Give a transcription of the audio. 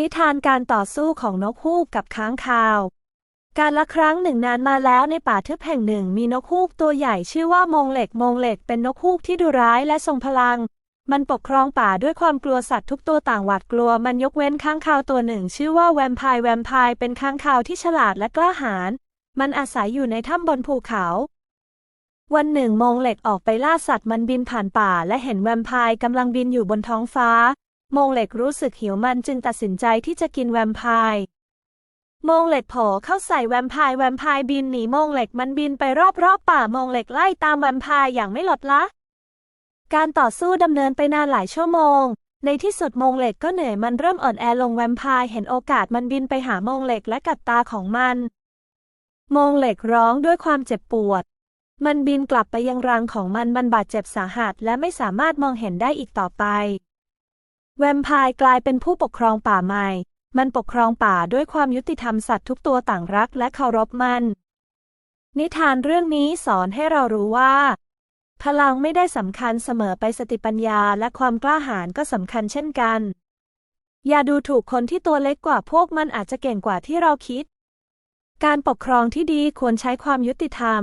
นิทานการต่อสู้ของนกฮูกกับค้างคาว การละครั้งหนึ่งนานมาแล้วในป่าทึบแห่งหนึ่งมีนกฮูกตัวใหญ่ชื่อว่ามงเหล็กมงเหล็กเป็นนกฮูกที่ดุร้ายและทรงพลัง มันปกครองป่าด้วยความกลัวสัตว์ทุกตัวต่างหวาดกลัว มันยกเว้นค้างคาวตัวหนึ่ง ชื่อว่าแวมไพร์แวมไพร์เป็นค้างคาวที่ฉลาดและกล้าหาญมันอาศัยอยู่ในถ้ำบนภูเขา วันหนึ่งมงเหล็กออกไปล่าสัตว์มันบินผ่านป่าและเห็นแวมไพร์กำลังบินอยู่บนท้องฟ้า โมงเหล็กรู้สึกหิวมันจึงตัดสินใจที่จะกินแวมไพร์โมงเหล็กโผล่เข้าใส่แวมไพร์แวมไพร์บินหนีโมงเหล็กมันบินไปรอบๆป่าโมงเหล็กไล่ตามแวมไพร์อย่างไม่หลดละ การต่อสู้ดำเนินไปนานหลายชั่วโมง ในที่สุดโมงเหล็กก็เหนื่อยมันเริ่มอ่อนแอลงแวมไพร์เห็นโอกาสมันบินไปหาโมงเหล็กและกัดตาของมันโมงเหล็กร้องด้วยความเจ็บปวด มันบินกลับไปยังรังของมันมันบาดเจ็บสาหัสและไม่สามารถมองเห็นได้อีกต่อไป แวมไพร์กลายเป็นผู้ปกครองป่าใหม่ มันปกครองป่าด้วยความยุติธรรมสัตว์ทุกตัวต่างรักและเคารพมัน นิทานเรื่องนี้สอนให้เรารู้ว่า พลังไม่ได้สำคัญเสมอไปสติปัญญาและความกล้าหาญก็สำคัญเช่นกัน อย่าดูถูกคนที่ตัวเล็กกว่าพวกมันอาจจะเก่งกว่าที่เราคิด การปกครองที่ดีควรใช้ความยุติธรรม